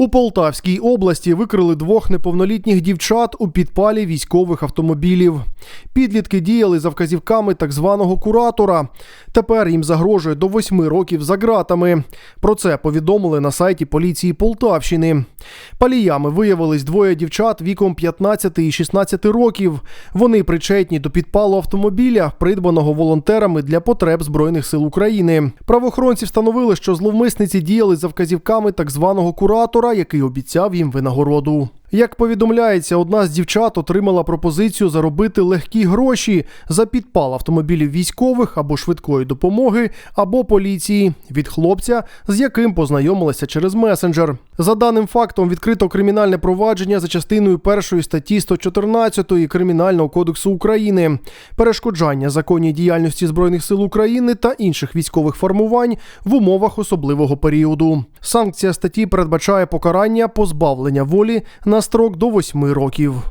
У Полтавській області викрили двох неповнолітніх дівчат у підпалі військових автомобілів. Підлітки діяли за вказівками так званого куратора. Тепер їм загрожує до восьми років за ґратами. Про це повідомили на сайті поліції Полтавщини. Паліями виявились двоє дівчат віком 15 і 16 років. Вони причетні до підпалу автомобіля, придбаного волонтерами для потреб Збройних сил України. Правоохоронці встановили, що зловмисниці діяли за вказівками так званого куратора, який обіцяв їм винагороду. Як повідомляється, одна з дівчат отримала пропозицію заробити легкі гроші за підпал автомобілів військових або швидкої допомоги, або поліції від хлопця, з яким познайомилася через месенджер. За даним фактом відкрито кримінальне провадження за частиною першої статті 114 Кримінального кодексу України, перешкоджання законній діяльності збройних сил України та інших військових формувань в умовах особливого періоду. Санкція статті передбачає покарання позбавлення волі на строк до 8 років.